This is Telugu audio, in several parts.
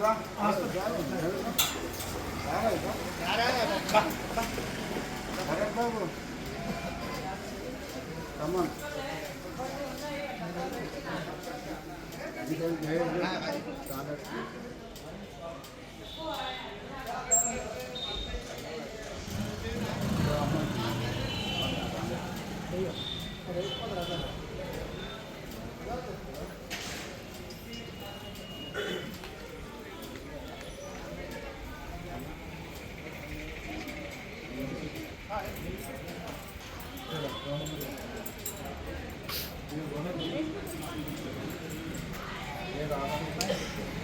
Babu come on Thank you. ये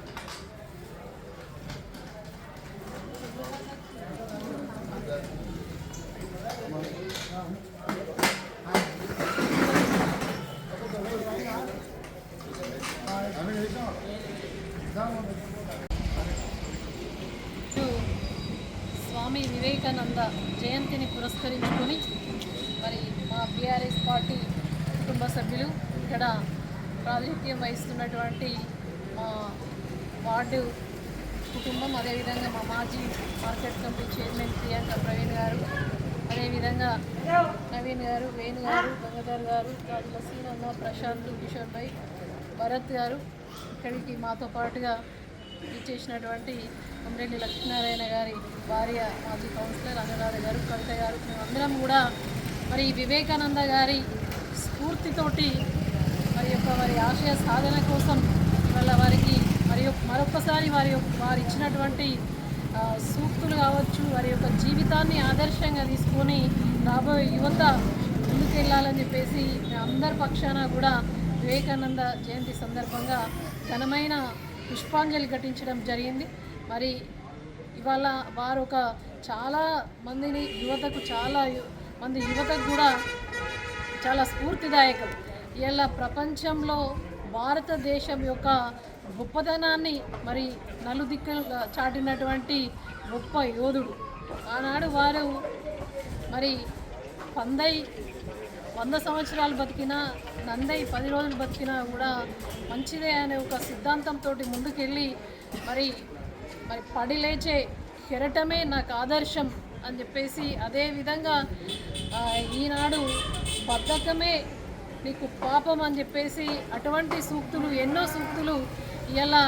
స్వామి వివేకానంద జయంతిని పురస్కరించుకొని మరి మా బీఆర్ఎస్ పార్టీ కుటుంబ సభ్యులు ఇక్కడ ప్రాతినిధ్యం వహిస్తున్నటువంటి మా వార్డు కుటుంబం అదేవిధంగా మా మాజీ market committee chairman Priyanka Praveen గారు అదేవిధంగా నవీన్ గారు వేణు గారు గంగాధర్ గారు గాజుల సీనమ్మ ప్రశాంత్ కిషోర్ భాయ్ భరత్ గారు ఇక్కడికి మాతో పాటుగా ఇచ్చేసినటువంటి కొమరెడ్డి లక్ష్మీనారాయణ గారి భార్య మాజీ కౌన్సిలర్ అనురాధ గారు కవిత గారు మేమందరం కూడా మరి వివేకానంద గారి స్ఫూర్తితోటి మరి యొక్క వారి ఆశయ సాధన కోసం ఇవాళ వారికి మరి మరొకసారి వారి యొక్క- వారు ఇచ్చినటువంటి సూక్తులు కావచ్చు వారి యొక్క జీవితాన్ని ఆదర్శంగా తీసుకొని రాబోయే యువత ముందుకెళ్ళాలని చెప్పేసి అందరి పక్షాన కూడా వివేకానంద జయంతి సందర్భంగా ఘనమైన పుష్పాంజలి ఘటించడం జరిగింది. మరి ఇవాళ వారు ఒక చాలా మందిని యువతకు చాలా మంది యువతకు కూడా చాలా స్ఫూర్తిదాయకం. ఇలా ప్రపంచంలో భారతదేశం యొక్క గొప్పతనాన్ని మరి నలుదిక్కులు చాటినటువంటి గొప్ప యోధుడు. ఆనాడు వారు మరి పందై వంద సంవత్సరాలు బతికినా నందయ్య పది రోజులు బతికినా కూడా మంచిదే అనే ఒక సిద్ధాంతంతో ముందుకెళ్ళి మరి మరి పడి లేచే కెరటమే నాకు ఆదర్శం అని చెప్పేసి అదేవిధంగా ఈనాడు బద్ధకమే నీకు పాపం అని చెప్పేసి అటువంటి సూక్తులు ఎన్నో సూక్తులు ఇలా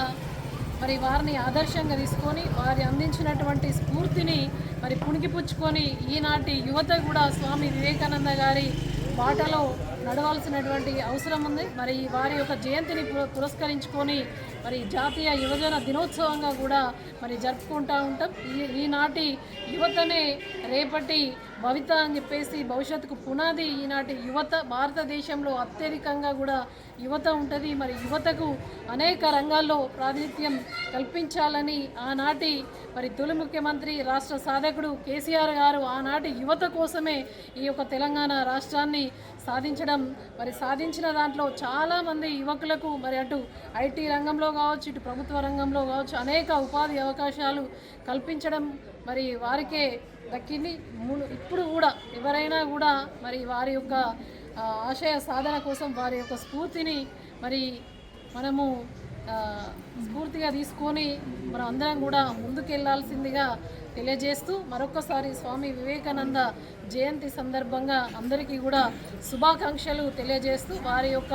మరి వారిని ఆదర్శంగా తీసుకొని వారి అందించినటువంటి స్ఫూర్తిని మరి పుణికిపుచ్చుకొని ఈనాటి యువత కూడా స్వామి వివేకానంద గారి బాటలో నడవాల్సినటువంటి అవసరం ఉంది. మరి వారి యొక్క జయంతిని పుర- పురస్కరించుకొని మరి జాతీయ యువజన దినోత్సవంగా కూడా మరి జరుపుకుంటూ ఉంటాం. ఈ ఈనాటి యువతనే రేపటి భవిత అని చెప్పేసి భవిష్యత్తుకు పునాది ఈనాటి యువత భారతదేశంలో అత్యధికంగా కూడా యువత ఉంటుంది. మరి యువతకు అనేక రంగాల్లో ప్రాతినిధ్యం కల్పించాలని ఆనాటి మరి తొలి ముఖ్యమంత్రి రాష్ట్ర సాధకుడు కేసీఆర్ గారు ఆనాటి యువత కోసమే ఈ యొక్క తెలంగాణ రాష్ట్రాన్ని సాధించడం మరి సాధించిన దాంట్లో చాలామంది యువకులకు మరి అటు ఐటీ రంగంలో కావచ్చు ఇటు ప్రభుత్వ రంగంలో కావచ్చు అనేక ఉపాధి అవకాశాలు కల్పించడం మరి వారికే దక్కింది. మును- ఇప్పుడు కూడా ఎవరైనా కూడా మరి వారి యొక్క ఆశయ సాధన కోసం వారి యొక్క స్ఫూర్తిని మరి మనము స్ఫూర్తిగా తీసుకొని మనం అందరం కూడా ముందుకెళ్ళాల్సిందిగా తెలియజేస్తూ మరొకసారి స్వామి వివేకానంద జయంతి సందర్భంగా అందరికీ కూడా శుభాకాంక్షలు తెలియజేస్తూ వారి యొక్క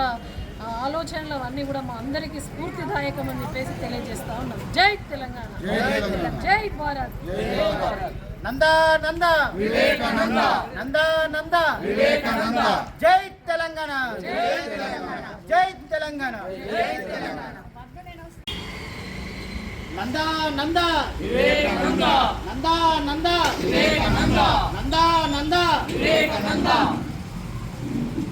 ఆలోచనలు అన్నీ కూడా మా అందరికీ స్ఫూర్తిదాయకం అని చెప్పేసి తెలియజేస్తా ఉన్నాం. జై తెలంగాణ. జై భారత్. నంద నంద. వివేకానంద. నంద నంద. వివేకానంద. జై తెలంగాణ. జై తెలంగాణ. జై తెలంగాణ. నంద నంద. నంద నంద. నంద నంద. వివేకానంద.